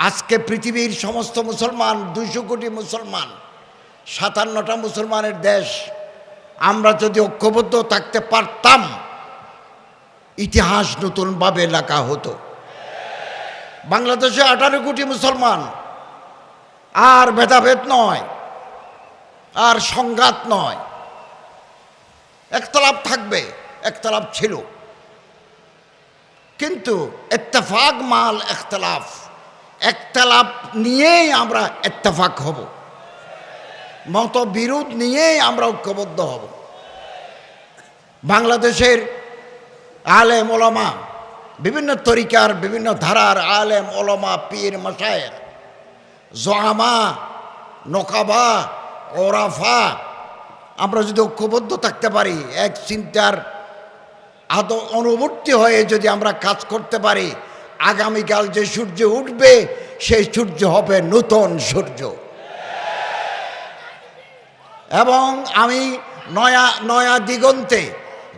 আজকে পৃথিবীর সমস্ত মুসলমান, দুইশো কোটি মুসলমান, সাতান্নটা মুসলমানের দেশ, আমরা যদি ঐক্যবদ্ধ থাকতে পারতাম, ইতিহাস নতুনভাবে লেখা হতো। বাংলাদেশে আঠারো কোটি মুসলমান, আর ভেদাভেদ নয়, আর সংঘাত নয়। একতলাপ থাকবে, একতলাপ ছিল। কিন্তু এত্তেফাক, মাল, একতলাফ। একতলাপ নিয়েই আমরা এত্তেফাক হব। মতবিরোধ নিয়েই আমরা ঐক্যবদ্ধ হব। বাংলাদেশের আলেম ওলামা, বিভিন্ন তরিকার, বিভিন্ন ধারার আলেম ওলামা, পীর মশায়ের জোয়ামা, নকাবা, ওরাফা, আমরা যদি ঐক্যবদ্ধ থাকতে পারি, এক চিন্তার আদ অনুবর্তী হয়ে যদি আমরা কাজ করতে পারি আগামীকাল যে সূর্য উঠবে, সেই সূর্য হবে নতুন সূর্য। এবং আমি নয়া নয়া দিগন্তে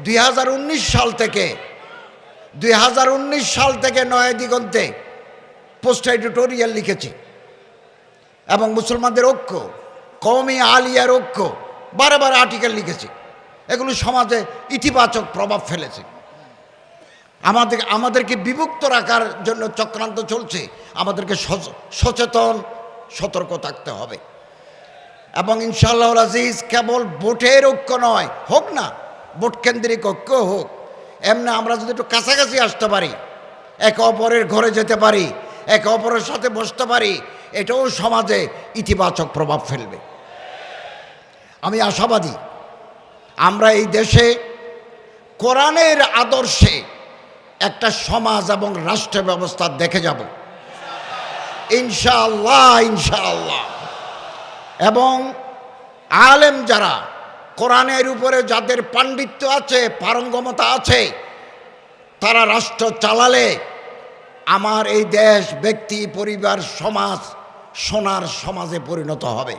দুই হাজার উনিশ সাল থেকে, দুই হাজার উনিশ সাল থেকে নয়া দিগন্তে পোস্ট এডিটোরিয়াল লিখেছি। এবং মুসলমানদের ঐক্য, কওমি আলিয়ার ঐক্য বারে বারে আর্টিকেল লিখেছি। এগুলো সমাজে ইতিবাচক প্রভাব ফেলেছে। আমাদের আমাদেরকে বিভক্ত রাখার জন্য চক্রান্ত চলছে। আমাদেরকে সচ- সচেতন, সতর্ক থাকতে হবে। এবং ইনশাআল্লাহ আজিজ কেবল ভোটের ঐক্য নয়, হোক না, ভোট কেন্দ্রিক ঐক্য হোক। এমনি আমরা যদি একটু কাছাকাছি আসতে পারি, একে অপরের ঘরে যেতে পারি, একে অপরের সাথে বসতে পারি, এটাও সমাজে ইতিবাচক প্রভাব ফেলবে। আমি আশাবাদী, আমরা এই দেশে কোরআনের আদর্শে একটা সমাজ এবং রাষ্ট্র ব্যবস্থা দেখে যাব। ইনশাআল্লাহ ইনশাআল্লাহ। এবং আলেম যারা, কোরআনের উপরে যাদের পাণ্ডিত্য আছে, পারঙ্গমতা আছে, তারা রাষ্ট্র চালালে আমার এই দেশ, ব্যক্তি, পরিবার, সমাজ, সোনার সমাজে পরিণত হবে।